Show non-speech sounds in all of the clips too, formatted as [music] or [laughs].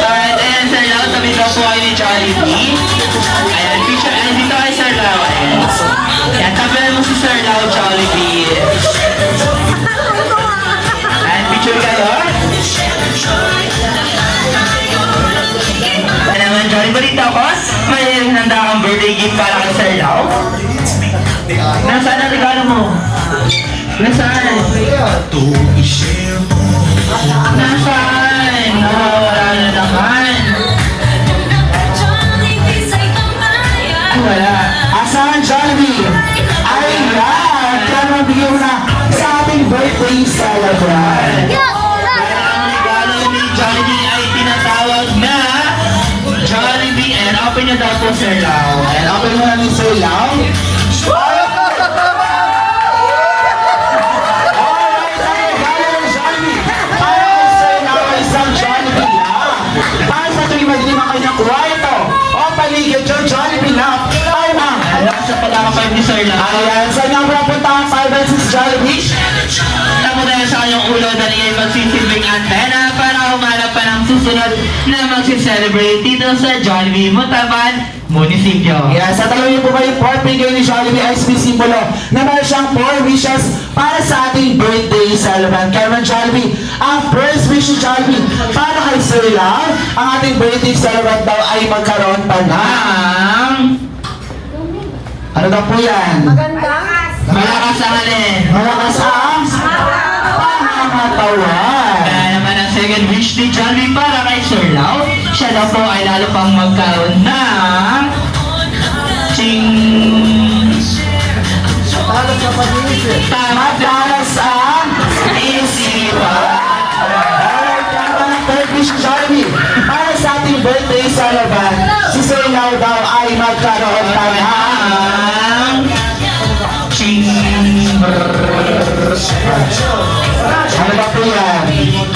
Alright, ayan Sir Lau, tabi daw po kayo ni Jollibee. Ayan, picture, ayan dito Sir Lau. Ayan. Ayan, tabi mo si Sir Lau, Jollibee. Picture kayo. Ayan naman, Jollibee, balita ko. May handa kang birthday gift para kay Sir Lau. Nasaan ang regalo mo? Nasaan? Nasaan? Nawawala na naman. Wala. Asahan Jollibee? Ay, yan! Kaya naman bigyan mo na sa ating birthday celebrant. Ni Jollibee and open niyo daw po Sir Lau. And open mo na ni Sir Lau. Alright, Sir Lau. Ayan, saan nga po napunta ang 5 and 6 Jollibee? Tamo tayo sa kanyang ulo dahil ay magsisilbing antena para humanap pa ng susunod na magsiselebrate dito sa Jollibee Mutaban Munisipyo. Yes, sa tanong niyo po kayo, fourth bigay ni Jollibee ay simbolo na meron siyang four wishes para sa ating birthday celebrant. Naman Jollibee, ang first wish ni Jollibee para kay Sir Lau, ang ating birthday celebrant daw ay magkaroon pa ng... Ano daw po yan? malakas ang alin. Malakas ang pangangatawan. Kaya naman ang second wish ni Jollibee para kay Sir Lau, siya daw po ay lalo pang magkaroon ng ching tama Matalas ang... isipan. Alright, kaya naman ang third wish ni Jollibee para sa ating birthday celebrant, si Sir Lau daw ay magkaroon pa ng... Ching Ano ba po?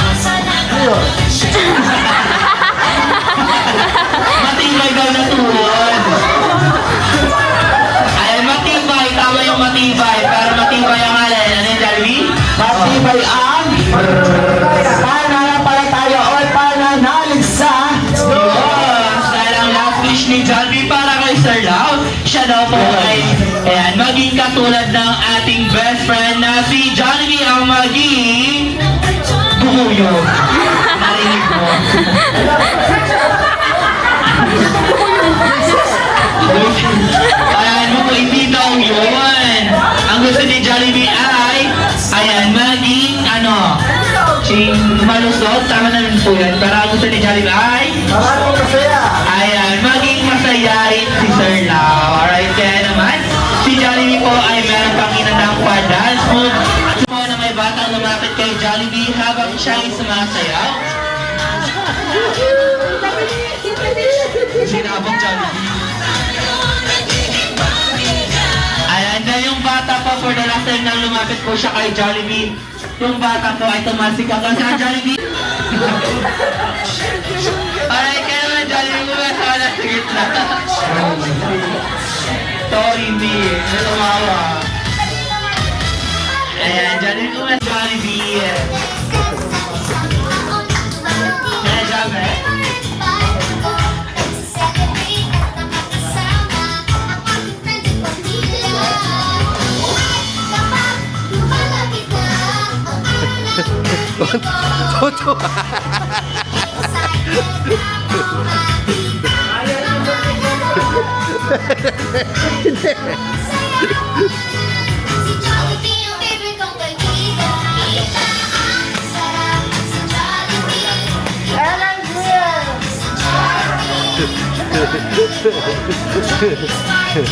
uyuyor. Lumapit kay Jollibee habang siya ay sumasayaw. Sinabang Jollibee. Ayan, na yung bata po for the last time nang lumapit po siya kay Jollibee. Yung bata po ay tumasik hanggang sa Jollibee. [laughs] Alright, kaya naman Jollibee mo ba sa sa gitna? Sorry, hindi. Natumawa. Ayan, Jollibee ko ba Jollibee? Kaya Jabbe? Toto.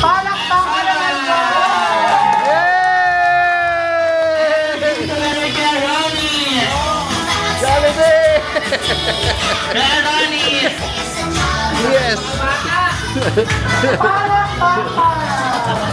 Palakpak na naman po! Jollibee! Jollibee! Yes! Palakpak [laughs] para!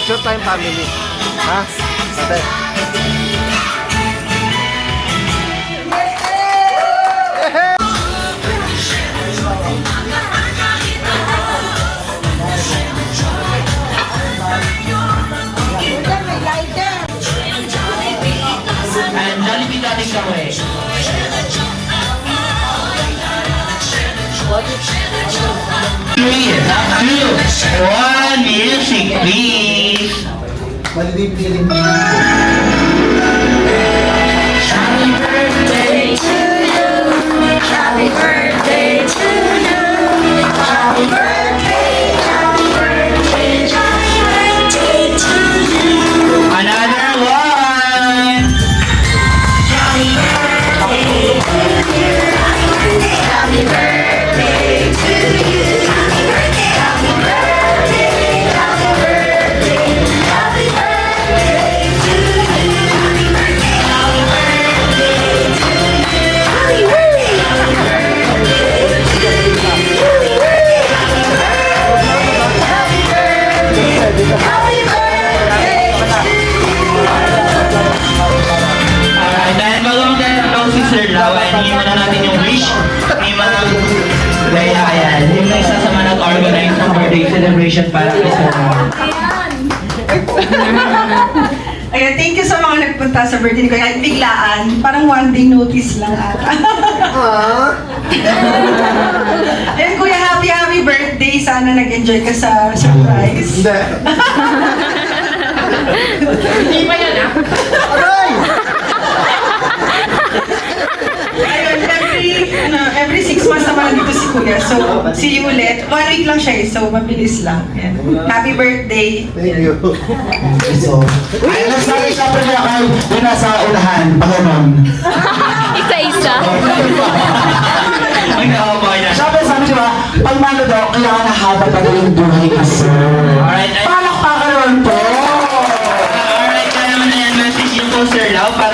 Papicture tayong family. Ha? Ate. Three, two, one, music please! Another birthday ko. Kahit biglaan, parang one day notice lang ata. Ayan, kuya, happy, happy birthday. Sana nag-enjoy ka sa surprise. Hindi. Hindi pa yan ah! Ayun, every, ano, every six months naman nandito si kuya. So, see you ulit. One week lang siya eh, so mabilis lang. Ayan. Happy birthday. Thank you. So, ay, nagsabi siya pa niya kay yung nasa unahan, Panginoon. Isa-isa. Ay, nakakabay na. Siyempre sabi siya, pag mano daw, kailangan na haba pa rin yung buhay ka, sir. Alright,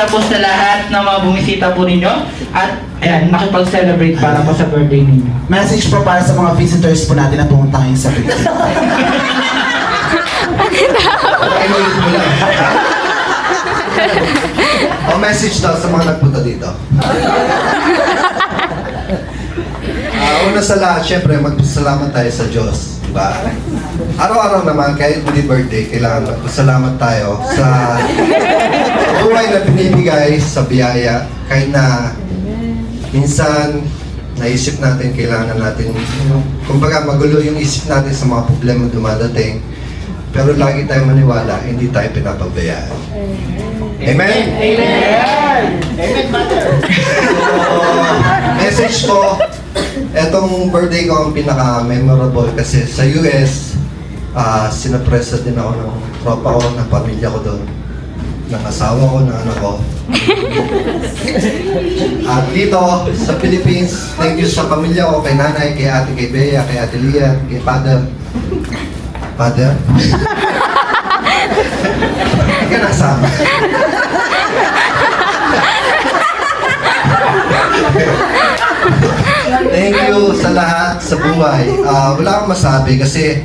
po sa lahat ng mga bumisita po ninyo. At, ayan, makipag-celebrate para po sa birthday ninyo. Message po para sa mga visitors po natin na pumunta ngayon sa birthday. [laughs] O message daw sa mga nagpunta dito. [laughs] Ah, una sa lahat, syempre, magpasalamat tayo sa Diyos. Diba? Araw-araw naman, kahit hindi birthday, kailangan magpasalamat tayo sa [laughs] buhay na binibigay sa biyaya. Kahit na minsan, naisip natin, kailangan natin, kumbaga magulo yung isip natin sa mga problema dumadating. Pero lagi tayong maniwala, hindi tayo pinapabayaan. Amen? [laughs] message ko, etong birthday ko ang pinaka-memorable kasi sa US, ah sinapresa din ako ng tropa ko, ng pamilya ko doon, ng asawa ko, ng anak ko. [laughs] At dito, sa Philippines, thank you sa pamilya ko, kay nanay, kay ate, kay Bea, kay ate Lia, kay father. Father? Ka nasama. Thank you sa lahat sa buhay. Ah, wala akong masabi kasi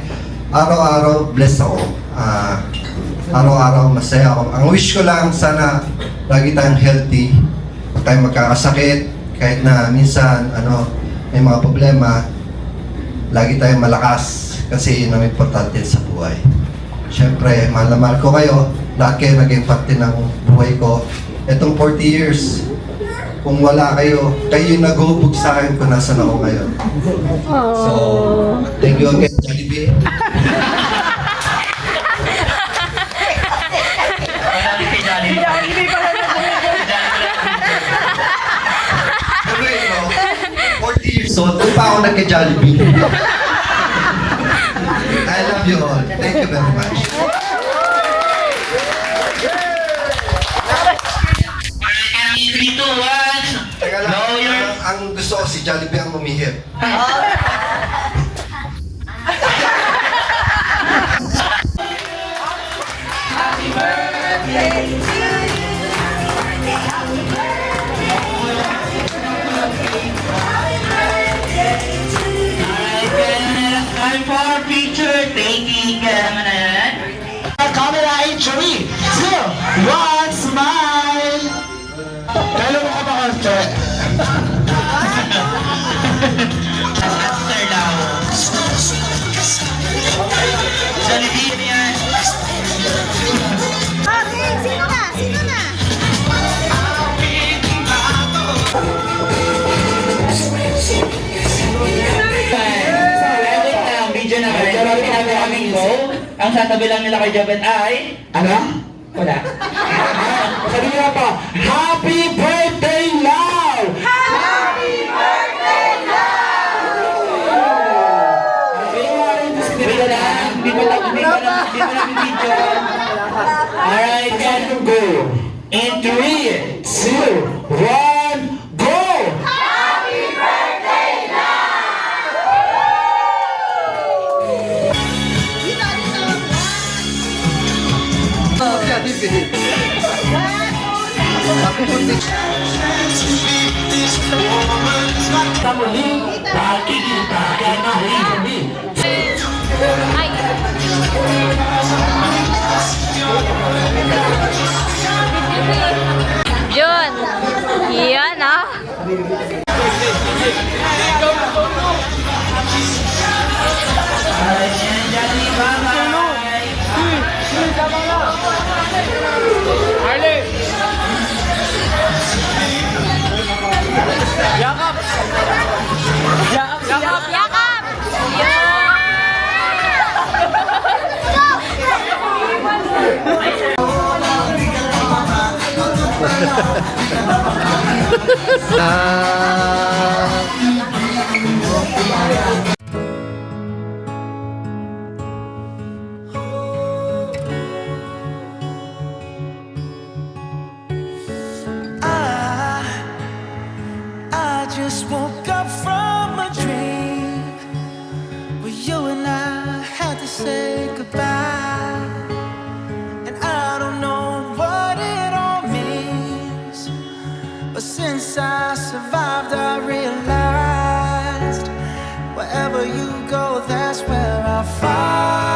araw-araw blessed ako. Ah, araw-araw masaya ako. Ang wish ko lang sana lagi tayong healthy, tayong magkakasakit, kahit na minsan ano, may mga problema, lagi tayong malakas kasi yun ang importante sa buhay. Siyempre, mahal na mahal ko kayo. Lahat kayo naging parte ng buhay ko. Itong 40 years, kung wala kayo, kayo yung naghubog sa akin kung nasan ako ngayon. So, thank you again, Jollibee. Wala rin kay Jollibee. Jollibee pala. Pero you know, 40 years old, kung pa ako nagka-Jollibee. I love you all. Thank you very much. 3, 2, 1. Teka lang, ang, ang gusto ko si Jollibee ang umihip. Alright, for picture taking. Kaya naman na yan. Camera in 3, 2, 1, smile! Kailan mo ka ba? [laughs] Ang satabi lang nila kay Jabet ay... Ano? Wala. [laughs] Sabi nga pa, Happy Birthday, Love! Video lang. Hindi pa lang, hindi pa lang, hindi pa lang video. Alright, yan. Go! In 3, 2, 1, Jollibee. Sa muling pagkikita kay Marie Ay. Jun. Yan ah. I [laughs] I survived, I realized wherever you go, that's where I'll follow.